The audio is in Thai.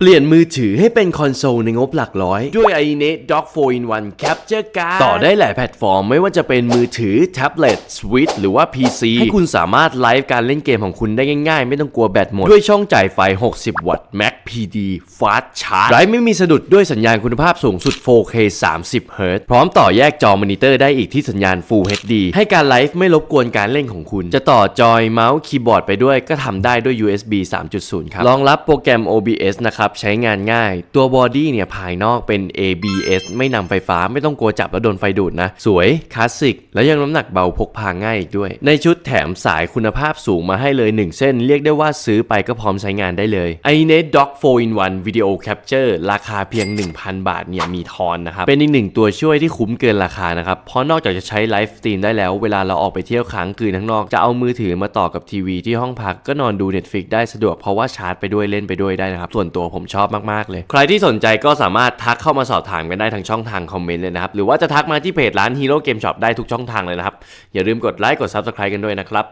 เปลี่ยนมือถือให้เป็นคอนโซลในงบหลักร้อย ด้วย i n e t Dock 4 in 1 Capture Card ต่อได้หลายแพลตฟอร์มไม่ว่าจะเป็นมือถือ แท็บเล็ตสวิตหรือว่า PC ให้คุณสามารถไลฟ์การเล่นเกมของคุณได้ง่ายๆ ไม่ต้องกลัวแบตหมด ด้วยช่องจ่ายไฟ 60 วัตต์ Mac PD Fast Charge ไร้ไม่มีสะดุดด้วยสัญญาณคุณภาพสูงสุด 4K 30 Hz พร้อมต่อแยกจอมอนิเตอร์ได้อีกที่สัญญาณ Full HD ให้การไลฟ์ไม่รบกวนการเล่นของคุณ จะต่อจอยเมาส์คีย์บอร์ดไปด้วยก็ทำได้ด้วย USB 3.0 ครับรองรับโปรแกรม OBS นะครับใช้งานง่าย ตัวบอดี้เนี่ยภายนอกเป็น ABS ไม่นำไฟฟ้าไม่ต้องกลัวจับแล้วโดนไฟดูดนะ สวยคลาสสิก แล้วยังน้ำหนักเบาพกพาง่ายอีกด้วย ในชุดแถมสายคุณภาพสูงมาให้เลย 1 เส้น เรียกได้ว่าซื้อไปก็พร้อมใช้งานได้เลย iNet Dock 4 in 1 Video Capture ราคาเพียง 1,000 บาทเนี่ยมีทอนนะครับ เป็นอีกหนึ่งตัวช่วยที่คุ้มเกินราคานะครับ เพราะนอกจากจะใช้ไลฟ์สตรีมได้แล้ว เวลาเราออกไปเที่ยวค้างคืนข้างนอก จะเอามือถือมาต่อกับทีวีที่ห้องพักก็นอนดู Netflix ได้สะดวกเพราะว่าชาร์จไปด้วยเล่นไปด้วยได้นะครับส่วนตัวผมชอบมากๆเลย ใครที่สนใจก็สามารถทักเข้ามาสอบถามกันได้ทางช่องทางคอมเมนต์เลยนะครับ หรือว่าจะทักมาที่เพจร้าน Hero Game Shop ได้ทุกช่องทางเลยนะครับ อย่าลืมกดไลค์กด Subscribe กันด้วยนะครับ